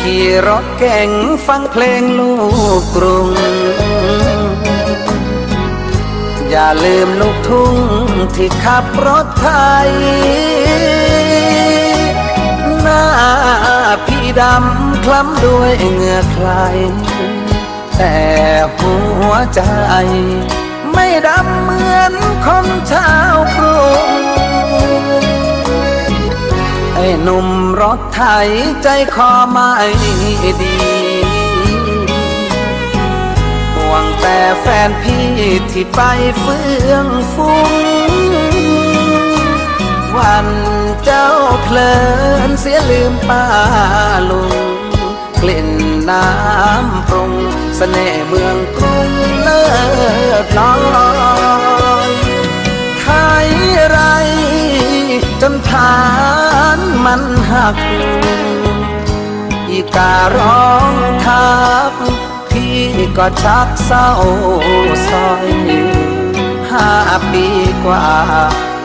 ขี่รถเก่งฟังเพลงลูกกรุง อย่าลืมลูกทุ่งที่ขับรถไทย หน้าพี่ดำคล้ำด้วยเหงื่อใครแต่หัวใจ ไม่ดำเหมือนคนชา หนุ่มรถไถใจคอไม่ดีห่วงแต่แฟนพี่ที่ไปเฟื่องฟุ้งวันเจ้าเพลินเสียลืมป้าลุงกลิ่นน้ำปรุงสเสน่ห์เมืองกรุงเลิศลอยไทยไรจนฐา นมันหัก อีการ้องทักพี่ก็ชักเศร้าซอยห้าปีกว่า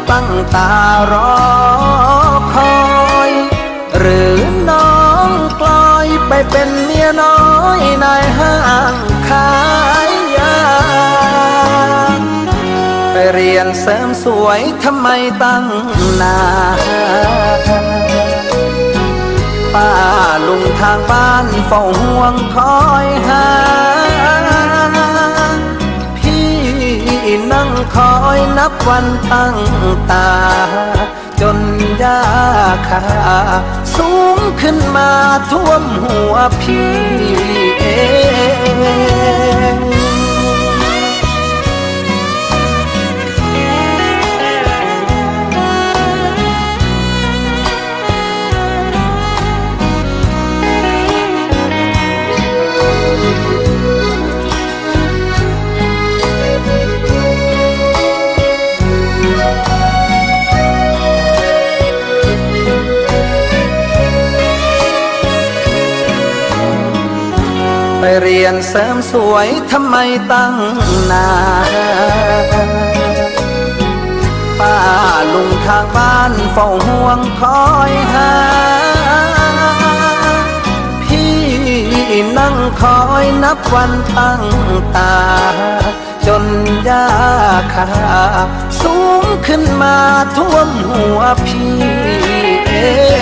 ตั้งตารอคอย หรือน้องกลอยไปเป็นเมียน้อยในห้างขายยา ไปเรียนเสริมสวยทำไมตั้งนาน ป้าลุงทางบ้านเฝ้าห่วงคอยหา พี่นั่งคอยนับวันตั้งตา จนยาคาสูงขึ้นมาท่วมหัวพี่เอง ไปเรียนเสริมสวยทำไมตั้งนานป้าลุงทางบ้านเฝ้าห่วงคอยหา พี่นั่งคอยนับวันตั้งตา จนยาคาสูงขึ้นมาท่วมหัวพี่เอ